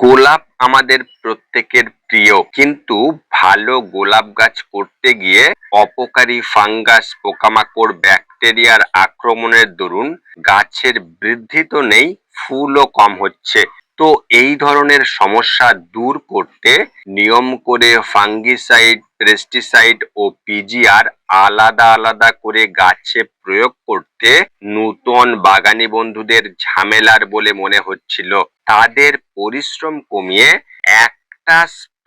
গোলাপ আমাদের প্রত্যেকের প্রিয়। কিন্তু ভালো গোলাপ গাছ করতে গিয়ে অপকারী ফাঙ্গাস, পোকামাকড়, ব্যাকটেরিয়ার আক্রমণের দরুন গাছের বৃদ্ধি তো নেই, ফুলও কম হচ্ছে। তো এই ধরনের সমস্যা দূর করতে নিয়ম করে ফাঙ্গিসাইড পেস্টিসাইড ও পিজিআর আলাদা আলাদা করে গাছে প্রয়োগ করতে নূতন বাগানি বন্ধুদের ঝামেলার বলে মনে হচ্ছিল। তাদের পরিশ্রম কমিয়ে একটা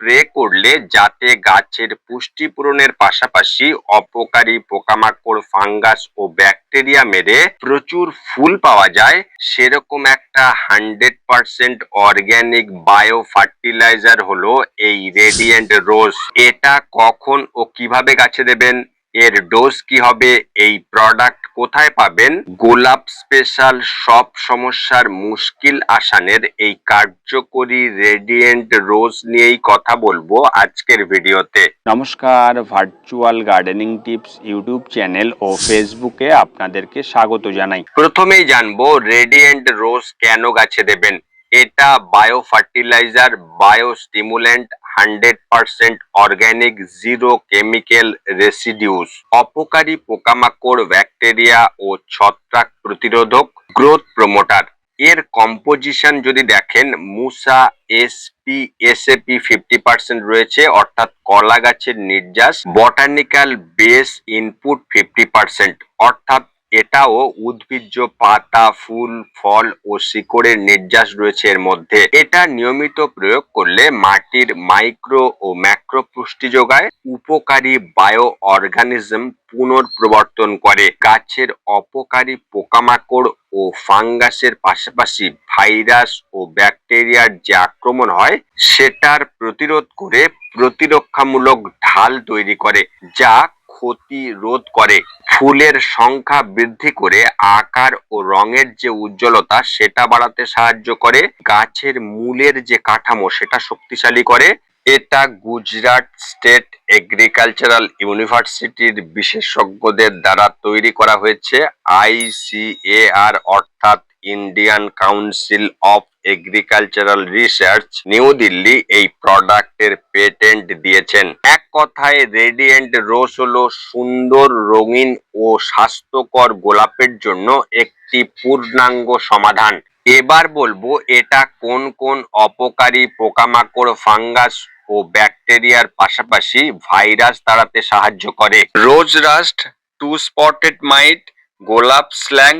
স্প্রে করলে যাতে গাছের পুষ্টি পূরণের পাশাপাশি অপকারী পোকামাকড়, ফাঙ্গাস ও ব্যাকটেরিয়া মেরে প্রচুর ফুল পাওয়া যায়। সেরকম একটা hundred percent organic bio fertilizer হলো এই রেডিয়েন্ট রোজ। এটা কখন ও কীভাবে গাছে দেবেন? এর ডোজ কি হবে? এই প্রোডাক্ট কোথায় পাবেন? গোলাপ স্পেশাল সব সমস্যার মুশকিল আসানের এই কার্যকরী রেডিয়েন্ট রোজ নিয়েই কথা বলব আজকের ভিডিওতে। নমস্কার virtual gardening tips YouTube channel ও ফেসবুকে আপনাদেরকে স্বাগত জানাই। প্রথমেই জানব রেডিয়েন্ট রোজ কেন গাছে দেবেন? এটা bio fertilizer bio stimulant hundred percent organic zero chemical residues, অপকারী পোকামাকড়, ব্যাকটেরিয়া ও ছত্রাক প্রতিরোধক গ্রোথ প্রমোটার। এর কম্পোজিশন যদি দেখেন, Musa SP sap fifty percent রয়েছে, অর্থাৎ কলা গাছের নির্যাস, botanical base input fifty percent, অর্থাৎ এটাও উদ্ভিজ্জ পাতা, ফুল, ফল ও শিকড়ের নির্যাস রয়েছে এর মধ্যে। এটা নিয়মিত প্রয়োগ করলে মাটির মাইক্রো ও ম্যাক্রো পুষ্টি যোগায়, উপকারী বায়ো অর্গানিজম পুনর্প্রবর্তন করে। গাছের অপকারী পোকামাকড় ও ফাঙ্গাসের পাশাপাশি ভাইরাস ও ব্যাকটেরিয়ার যে আক্রমণ হয়, সেটার প্রতিরোধ করে প্রতিরক্ষামূলক ঢাল তৈরি করে, যা ক্ষতি রোধ করে। ফুলের সংখ্যা বৃদ্ধি করে আকার ও রঙের যে উজ্জ্বলতা, সেটা বাড়াতে সাহায্য করে। গাছের মূলের যে কাঠামো, সেটা শক্তিশালী করে। এটা গুজরাট স্টেট এগ্রিকালচারাল ইউনিভার্সিটির বিশেষজ্ঞদের দ্বারা তৈরি করা হয়েছে আইসিএআর অর্থাৎ Indian council of agricultural research, new Delhi এই প্রোডাক্টের পেটেন্ট দিয়েছেন। এক কথায় রেডিয়েন্ট রোজ হলো সুন্দর, রঙিন ও স্বাস্থ্যকর গোলাপের জন্য একটি পূর্ণাঙ্গ সমাধান। এবার বলব, এটা কোন কোন অপকারী পোকামাকড়, ফাঙ্গাস ও ব্যাকটেরিয়ার পাশাপাশি ভাইরাস তাড়াতে সাহায্য করে। Rose rust, two spotted mite, গোলাপ স্ল্যাং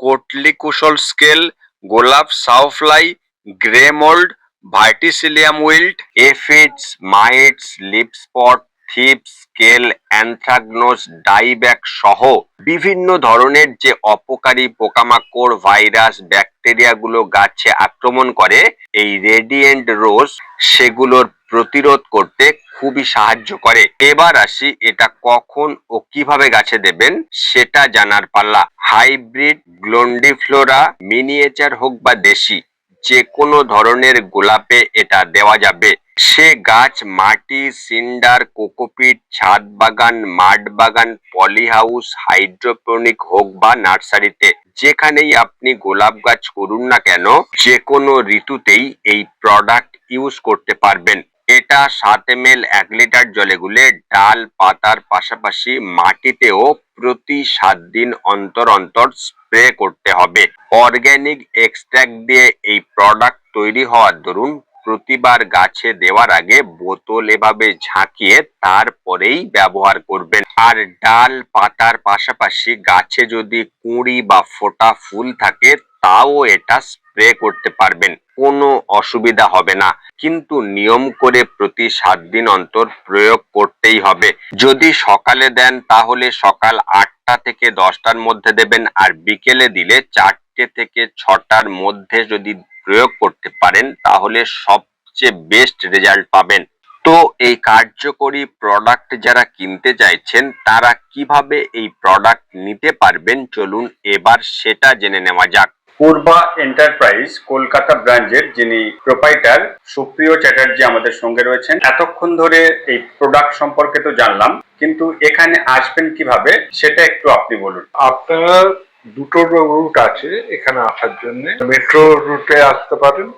কোটলি কুশল স্কেল, গোলাপ sawfly grey mould verticillium wilt, aphids, mites, leaf spot, thrips scale, anthracnose, dieback সহ বিভিন্ন ধরনের যে অপকারী পোকামাকড়, ভাইরাস, ব্যাকটেরিয়াগুলো গাছে আক্রমণ করে, এই রেডিয়েন্ট রোজ সেগুলোর প্রতিরোধ করতে খুবই সাহায্য করে। এবার আসি এটা কখন ও কীভাবে গাছে দেবেন সেটা জানার পাল্লা। হাইব্রিড গ্লোন্ডিফ্লোরা, মিনিয়েচার হোক বা দেশি যে কোনো ধরনের গোলাপে এটা দেওয়া যাবে। সে গাছ মাটি, সিন্ডার, কোকোপিট, ছাদ বাগান মাড বাগান পলি হাউস হাইড্রোপনিক হোক বা নার্সারিতে, যেখানেই আপনি গোলাপ গাছ করুন না কেন যে কোনো ঋতুতেই এই প্রোডাক্ট ইউজ করতে পারবেন। এটা সাত এম এক লিটার জলে গুলে ডাল পাতার পাশাপাশি মাটিতেও প্রতি সাত দিন অন্তর অন্তর স্প্রে করতে হবে। অর্গ্যানিক এক্সট্রাক্ট দিয়ে এই প্রোডাক্ট তৈরি হওয়ার দরুন প্রতিবার গাছে দেওয়ার আগে বোতল এভাবে ঝাঁকিয়ে তারপরেই ব্যবহার করবেন। আর ডাল পাতার পাশাপাশি গাছে যদি কুঁড়ি বা ফোটা ফুল থাকে, তাও এটা স্প্রে করতে পারবেন। কোনো অসুবিধা হবে না। কিন্তু নিয়ম করে প্রতি সাত দিন অন্তর প্রয়োগ করতেই হবে। যদি সকালে দেন, তাহলে সকাল আটটা থেকে দশটার মধ্যে দেবেন আর বিকেলে দিলে চারটে থেকে ছটার মধ্যে যদি প্রয়োগ করতে পারেন, তাহলে সবচেয়ে বেস্ট রেজাল্ট পাবেন। তো এই কার্যকরী প্রোডাক্ট যারা কিনতে চাইছেন, তারা কীভাবে এই প্রোডাক্ট নিতে পারবেন? চলুন এবার সেটা জেনে নেওয়া যাক। পূর্বা এন্টারপ্রাইজ কলকাতা ব্রাঞ্চের যিনি প্রোপাইটার সুপ্রিয় চ্যাটার্জি আমাদের সঙ্গে রয়েছেন। এতক্ষণ ধরে এই প্রোডাক্ট সম্পর্কে তো জানলাম, কিন্তু এখানে আসবেন কীভাবে সেটা একটু আপনি বলুন। আপনারা দুটো রুট আছে এখানে আসার জন্য। মেট্রো রুটে আসতে পারেন।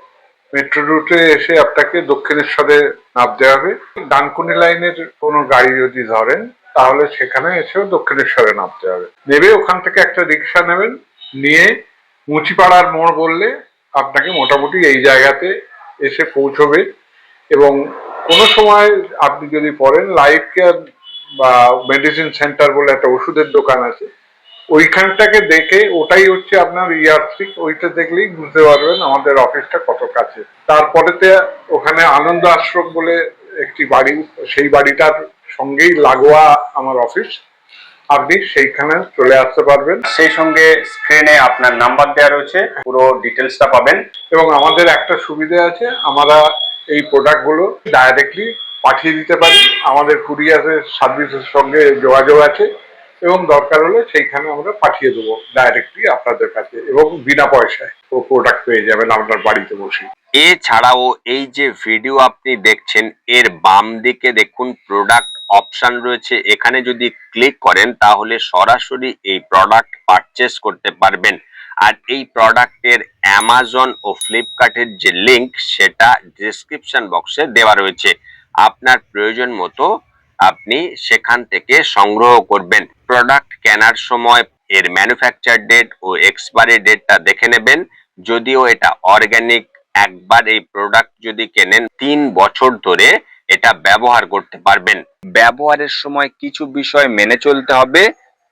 মেট্রো রুটে এসে আপনাকে দক্ষিণেশ্বরে নামতে হবে। ডানকুনি লাইনের কোনো গাড়ি যদি ধরেন, তাহলে সেখানে এসেও দক্ষিণেশ্বরে নামতে হবে। নেবে, ওখান থেকে একটা রিক্সা নেবেন, নিয়ে মুচিপাড়ার মোড় বললে আপনাকে মোটামুটি এই জায়গাতে এসে পৌঁছবে। এবং কোনো সময় আপনি যদি পড়েন লাইফ কেয়ার বা মেডিসিন সেন্টার বলে একটা ওষুধের দোকান আছে, ওইখানটাকে দেখে ওটাই হচ্ছে আপনার ইয়ার্থিক ওইটা দেখলেই বুঝতে পারবেন আমাদের অফিসটা কত কাছে। তারপরেতে ওখানে আনন্দ আশ্রম বলে একটি বাড়ি, সেই বাড়িটার সঙ্গেই লাগোয়া আমার অফিস আপনি সেইখানে চলে আসতে পারবেন। সেই সঙ্গে স্ক্রিনে আপনার নাম্বার দেওয়া রয়েছে পুরো ডিটেলসটা পাবেন। এবং আমাদের একটা সুবিধা আছে আমরা এই প্রোডাক্টগুলো ডাইরেক্টলি পাঠিয়ে দিতে পারি। আমাদের কুরিয়ারের সার্ভিসের সঙ্গে যোগাযোগ আছে এবং দরকার হলে সেইখানে আমরা পাঠিয়ে দেবো ডাইরেক্টলি আপনাদের কাছে এবং বিনা পয়সায় ও প্রোডাক্ট পেয়ে যাবেন আপনার বাড়িতে বসে। এছাড়াও এই যে ভিডিও আপনি দেখছেন এর বাম দিকে দেখুন প্রোডাক্ট অপশন রয়েছে। এখানে যদি ক্লিক করেন, তাহলে সরাসরি এই প্রোডাক্ট পারচেস করতে পারবেন। আর এই প্রোডাক্টের অ্যামাজন ও ফ্লিপকার্টের যে লিঙ্ক সেটা ডেসক্রিপশন বক্সে দেওয়া রয়েছে। আপনার প্রয়োজন মতো আপনি সেখান থেকে সংগ্রহ করবেন। প্রোডাক্ট কেনার সময় এর ম্যানুফ্যাকচার ডেট ও এক্সপায়ারি ডেটটা দেখে নেবেন। যদিও এটা অর্গ্যানিক একবার এই প্রোডাক্ট যদি কেনেন তিন বছর ধরে এটা ব্যবহার করতে পারবেন। ব্যবহারের সময় কিছু বিষয় মেনে চলতে হবে।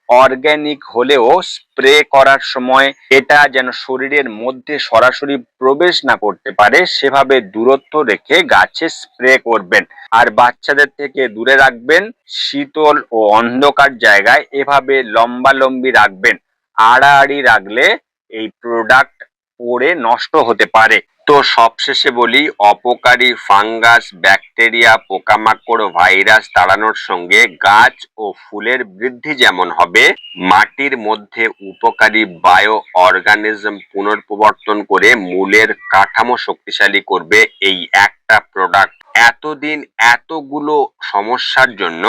অর্গানিক হলেও স্প্রে করার সময় এটা যেন শরীরের মধ্যে সরাসরি প্রবেশ না করতে পারে, সেভাবে দূরত্ব রেখে গাছে স্প্রে করবেন। আর বাচ্চাদের থেকে দূরে রাখবেন, শীতল ও অন্ধকার জায়গায় এভাবে লম্বা লম্বি রাখবেন। আড়াআড়ি রাখলে এই প্রোডাক্ট পড়ে নষ্ট হতে পারে। তো সবশেষে বলি, অপকারী ফাঙ্গাস, ব্যাকটেরিয়া, পোকামাকড়, ভাইরাস তাড়ানোর সঙ্গে গাছ ও ফুলের বৃদ্ধি যেমন হবে, মাটির মধ্যে উপকারী বায়ো অর্গানিজম পুনর্প্রবর্তন করে মূলের কাঠামো শক্তিশালী করবে এই একটা প্রোডাক্ট এতদিন এতগুলো সমস্যার জন্য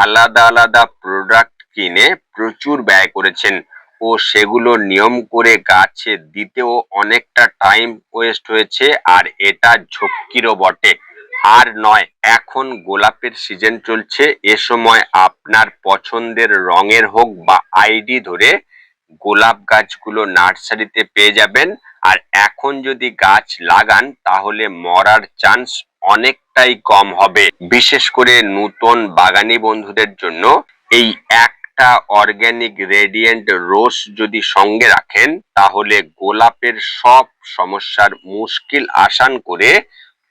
আলাদা আলাদা প্রোডাক্ট কিনে প্রচুর ব্যয় করেছেন। ও সেগুলো নিয়ম করে গাছে দিতেও অনেকটা টাইম ওয়েস্ট হয়েছে, আর এটা ঝক্কিরও বটে। আর নয়, এখন গোলাপের সিজন চলছে। এ সময় আপনার পছন্দের রঙের হোক বা আইডি ধরে গোলাপ গাছগুলো নার্সারিতে পেয়ে যাবেন। আর এখন যদি গাছ লাগান, তাহলে মরার চান্স অনেকটাই কম হবে। বিশেষ করে নূতন বাগানি বন্ধুদের জন্য এই একটা অর্গানিক রেডিয়েন্ট রোজ যদি সঙ্গে রাখেন, তাহলে গোলাপের সব সমস্যার মুশকিল আসান করে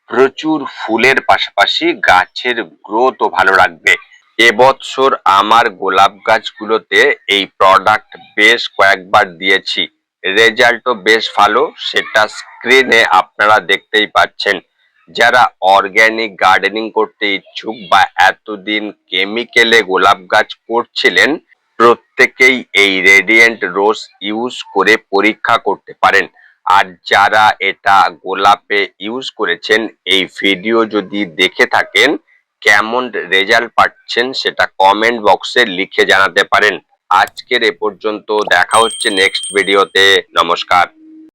প্রচুর ফুলের পাশাপাশি গাছের গ্রোথও ভালো রাখবে। এবছর আমার গোলাপ গাছগুলোতে এই প্রোডাক্ট বেশ কয়েকবার দিয়েছি। রেজাল্টও বেশ ভালো, সেটা স্ক্রিনে আপনারা দেখতেই পাচ্ছেন। যারা অর্গানিক গার্ডেনিং করতে ইচ্ছুক বা এতদিন কেমিক্যালে গোলাপ গাছ করছিলেন, প্রত্যেকেই এই রেডিয়েন্ট রোজ ইউজ করে পরীক্ষা করতে পারেন। আর যারা এটা গোলাপে ইউজ করেছেন, এই ভিডিও যদি দেখে থাকেন, কেমন রেজাল্ট পাচ্ছেন সেটা কমেন্ট বক্সে লিখে জানাতে পারেন। আজকের এ পর্যন্ত দেখা হচ্ছে নেক্সট ভিডিওতে নমস্কার।